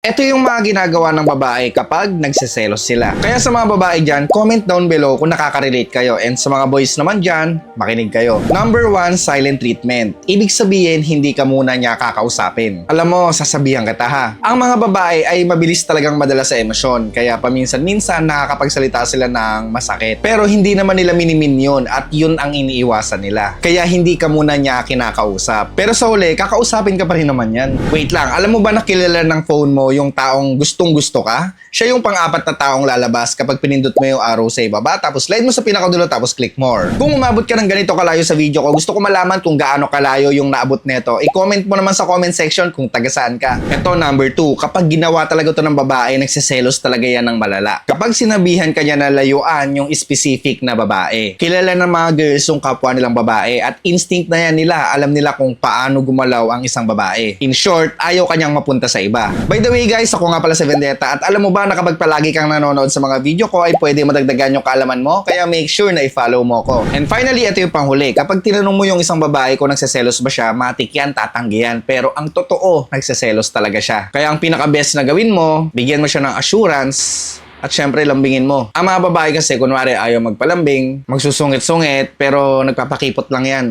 Ito yung mga ginagawa ng babae kapag nagseselos sila. Kaya sa mga babae dyan, comment down below kung nakaka-relate kayo. And sa mga boys naman dyan, makinig kayo. Number one, silent treatment. Ibig sabihin, hindi ka muna niya kakausapin. Alam mo, sasabihan kita ha. Ang mga babae ay mabilis talagang madala sa emosyon. Kaya paminsan-minsan nakakapagsalita sila ng masakit. Pero hindi naman nila minimin yun at yun ang iniiwasan nila. Kaya hindi ka muna niya kinakausap. Pero sa huli, kakausapin ka pa rin naman yan. Wait lang, alam mo ba nakilala ng phone mo yung taong gustong gusto ka? Siya yung pang-apat na taong lalabas kapag pinindot mo yung arrow sa ibaba tapos slide mo sa pinakadulo tapos click more. Kung umabot ka ng ganito kalayo sa video ko, gusto ko malaman kung gaano kalayo yung naabot neto. I-comment mo naman sa comment section kung taga saan ka. Ito number 2, kapag ginawa talaga to ng babae, nagsiselos talaga yan ng malala. Kapag sinabihan ka niya na layuan yung specific na babae. Kilala ng mga girls yung kapwa nilang babae at instinct na yan nila. Alam nila kung paano gumalaw ang isang babae. In short, ayaw kanyang mapunta sa iba. By the way guys, ako nga pala si Vendetta at alam mo ba na kapag palagi kang nanonood sa mga video ko ay pwede madagdagan yung kaalaman mo kaya make sure na i-follow mo ko. And finally, ito yung panghuli. Kapag tinanong mo yung isang babae kung nagseselos ba siya, matik yan, tatanggihan. Pero ang totoo, nagseselos talaga siya. Kaya ang pinaka-best na gawin mo, bigyan mo siya ng assurance at syempre, lambingin mo. Ang mga babae kasi, kunwari, ayaw magpalambing, magsusungit-sungit, pero nagpapakipot lang yan.